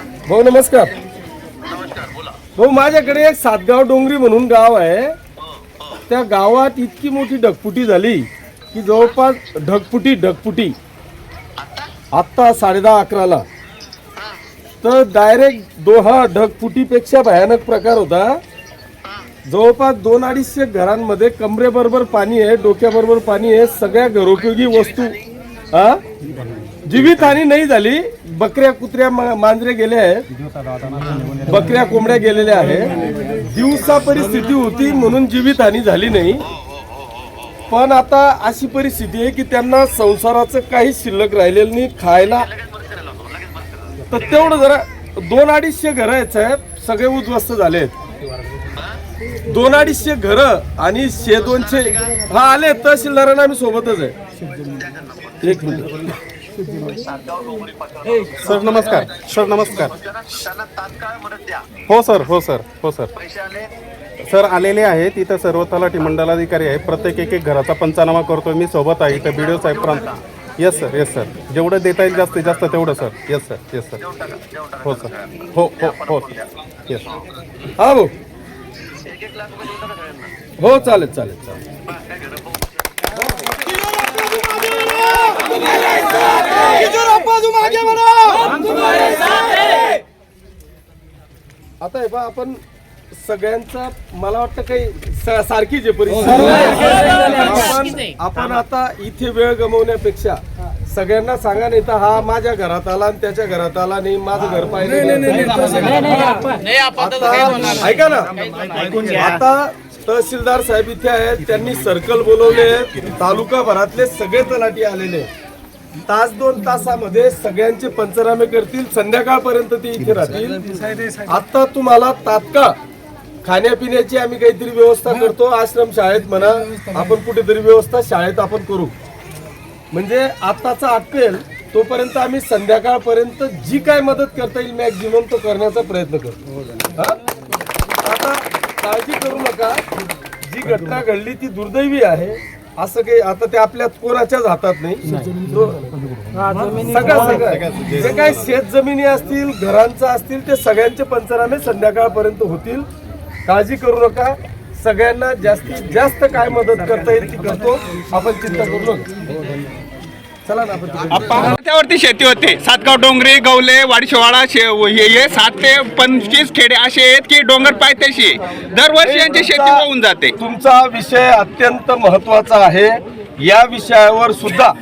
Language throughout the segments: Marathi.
भाऊ नमस्कार. भाऊ माझ्याकडे एक सातगाव डोंगरी म्हणून गाव आहे. त्या गावात इतकी मोठी ढगपुटी झाली की जवळपास ढगपुटी ढगपुटी आत्ता साडेदहा अकराला. तर डायरेक्ट दोहा ढगफुटीपेक्षा भयानक प्रकार होता. जवळपास दोन अडीचशे घरांमध्ये कमरेबरोबर पाणी आहे डोक्याबरोबर पाणी आहे सगळ्या घरोपयोगी वस्तू हा? जीवितहानी नाही झाली. बकऱ्या कुत्र्या मा- मांजरे गेले आहेत. बकऱ्या कोंबड्या गेलेल्या आहेत. दिवसा परिस्थिती होती म्हणून जीवितहानी झाली नाही. पण आता अशी परिस्थिती आहे की त्यांना संसाराचं काही शिल्लक राहिलेलं नाही खायला. तर तेवढं जरा दोन अडीचशे घरं आहेत साहेब सगळे उद्ध्वस्त झाले आहेत दोन अडीचशे घरं आणि शे दोनशे हा आले तहसीलदारांना आम्ही सोबतच आहे. एक मिनिट. सर नमस्कार. सर नमस्कार. त्यांना तात्काळ मदत द्या हो सर. हो सर. हो सर. पैसे आले सर आलेले आहेत. इथं सर्व तलाठी मंडलाधिकारी आहे प्रत्येक एक एक घराचा पंचनामा करतो मी सोबत आहे. इथं बीडीओ साहेब प्रांत येस सर येस सर जेवढं देता येईल जास्तीत जास्त तेवढं sir yes sir yes sir हो सर हो हो हो. येस हा भाऊ. हो चालेल चालेल चालेल. आता हे पहा आपण सगळ्यांचा मला वाटतं काही स- सारखीच आहे. परिस्थिती आपण आपण आता इथे वेळ गमवण्यापेक्षा सगळ्यांना सांगा नाही तर हा माझ्या घरात आला आणि त्याच्या घरात आला नाही माझं घर पाहिजे आता ऐका ना. आता तहसीलदार साहेब इथे आहेत त्यांनी सर्कल बोलवले आहेत तालुका भरातले सगळे तलाठी आलेले आहेत. तास दोन तासामध्ये सगळ्यांचे पंचनामे करतील संध्याकाळपर्यंत ते इथे राहतील. आता तुम्हाला तात्काळ खाण्यापिण्याची आम्ही काहीतरी व्यवस्था करतो आश्रम शाळेत म्हणा आपण कुठेतरी व्यवस्था शाळेत आपण करू. म्हणजे आत्ताचा अटकेल तोपर्यंत आम्ही संध्याकाळपर्यंत जी काय मदत करता येईल मॅक्झिमम तो करण्याचा प्रयत्न करतो. आता काळजी करू नका. जी घटना घडली ती दुर्दैवी आहे. असं काही आता ते आपल्या कोणाच्याच हातात नाही. तो- सगळं सगळं. जे काही शेत जमिनी असतील घरांचं असतील ते सगळ्यांचे पंचनामे संध्याकाळपर्यंत होतील. काळजी करू नका. सगळ्यांना जास्तीत जास्त काय मदत करता येईल ती करतो. आपण चिंता करू नका. चला ना आपण तिकडे. त्यावरती शेती होते. सातगाव डोंगरी गवले वाडीशेवाडा शे हे हे सात ते पंचवीस खेडे असे आहेत की डोंगर पायथ्याशी. दरवर्षी यांची शेती होऊन जाते. तुमचा विषय अत्यंत महत्त्वाचा आहे. या विषयावर सुद्धा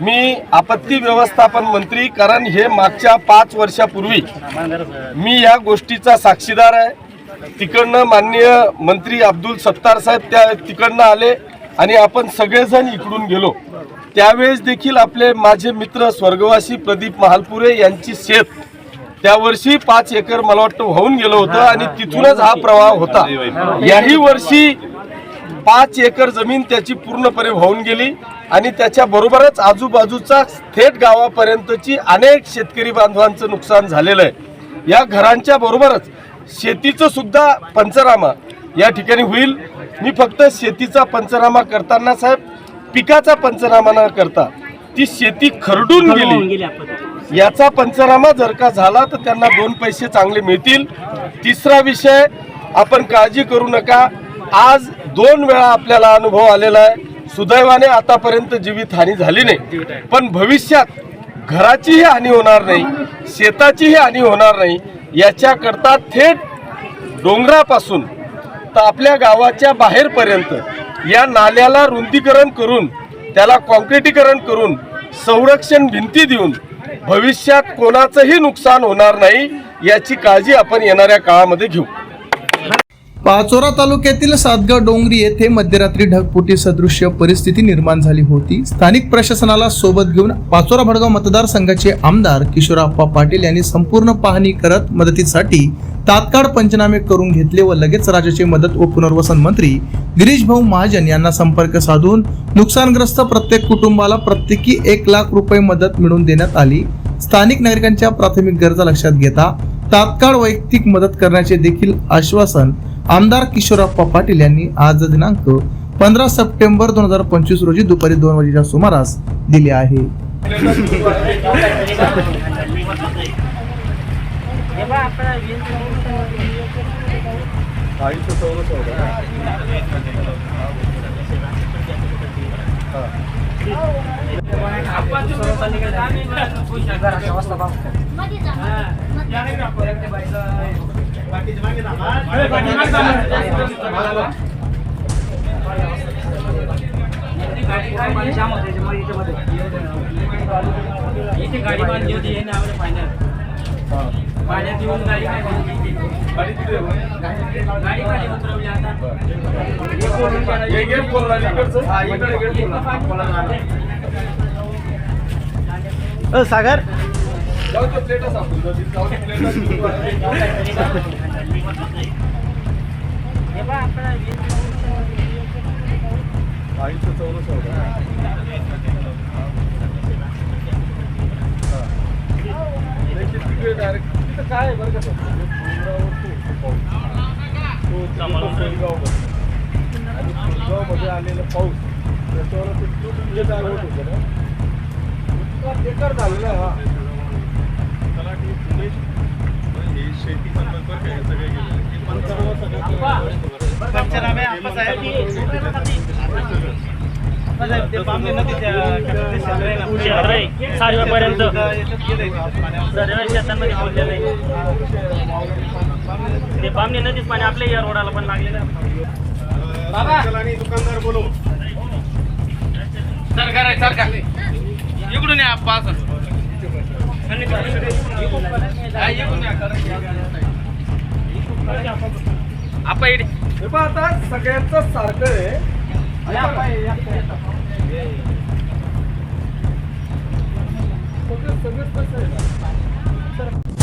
मी आपत्ती व्यवस्थापन मंत्री कारण हे मागच्या पाच वर्षापूर्वी मी या गोष्टीचा साक्षीदार आहे. तिकडनं माननीय मंत्री अब्दुल सत्तार साहेब त्या तिकडनं आले आणि आपण सगळेजण इकडून गेलो. त्यावेळेस देखील आपले माझे मित्र स्वर्गवासी प्रदीप महालपुरे यांची शेत त्या वर्षी पाच एकर मला वाटतं वाहून गेलं होतं आणि तिथूनच हा प्रवाह होता. याही वर्षी पाच एकर जमीन त्याची पूर्णपणे वाहून गेली आणि त्याच्या बरोबरच आजूबाजूचा थेट गावापर्यंतची अनेक शेतकरी बांधवांचं नुकसान झालेलं आहे. या घरांच्या बरोबरच शेतीचं सुद्धा पंचनामा या ठिकाणी होईल. मी फक्त शेतीचा पंचनामा करताना साहेब पिकाचा पंचनामा न करता ती शेती खरडून गेली. याचा पंचनामा जर का झाला तर त्यांना दोन पैसे चांगले मिळतील. तिसरा विषय आपण काळजी करू नका. आज दोन वेळा आपल्याला अनुभव आलेला आहे. सुदैवाने आतापर्यंत जीवित हानी झाली नाही. पण भविष्यात घराचीही हानी होणार नाही शेताचीही हानी होणार नाही. याच्याकरता थेट डोंगरापासून तर आपल्या गावाच्या बाहेरपर्यंत या नाल्याला रुंदीकरण करून त्याला कॉन्क्रिटीकरण करून संरक्षण भिंती देऊन भविष्यात कोणाचंही नुकसान होणार नाही याची काळजी आपण येणाऱ्या काळामध्ये घेऊ. पाचोरा तालुक्यातील सातगाव डोंगरी येथे मध्यरात्री ढगफुटी सदृश्य परिस्थिती निर्माण झाली होती. स्थानिक प्रशासनाला सोबत घेऊन पाचोरा भडगाव मतदारसंघाचे आमदार किशोराप्पा पाटील यांनी संपूर्ण पाहणी करत मदतीसाठी तात्काळ पंचनामे करून घेतले व लगेच राज्याचे मदत व पुनर्वसन मंत्री गिरीश भाऊ महाजन यांना संपर्क साधून नुकसानग्रस्त प्रत्येक कुटुंबाला प्रत्येकी एक लाख रुपये मदत मिळवून देण्यात आली. स्थानिक नागरिकांच्या प्राथमिक गरजा लक्षात घेता तात्काळ वैयक्तिक मदत करण्याचे देखील आश्वासन आमदार किशोरप्पा पाटील यांनी आज दिनांक पंधरा सप्टेंबर दोन हजार पंचवीस रोजी दुपारी दोन वाजेच्या सुमारास दिले आहे. इथे गाडी बांधली होती हे पाण्यात येऊन गाडी काय गाडी खाली उतरवली आता गेट खोलला इकडचं इकडे गेट खोलला सागर? आईचं चौरस डायरेक्ट काय आहे बरं का सर? डोंगरावर तो पाऊस. तो सोनगावमध्ये. आणि सोनगावमध्ये आलेला पाऊस. त्याच्यावर ते खूप म्हणजे होत होतं ना? बेकार झालेला आहे हा. सर्व शेतांमध्ये आहे. ते बामणी नदीच पाणी आपल्या या रोडाला पण लागलेलं दुकानदार बोलू सरकार आहे सरकार. इकडून या पाच आपण हे सगळ्यांचं सारखं आहे.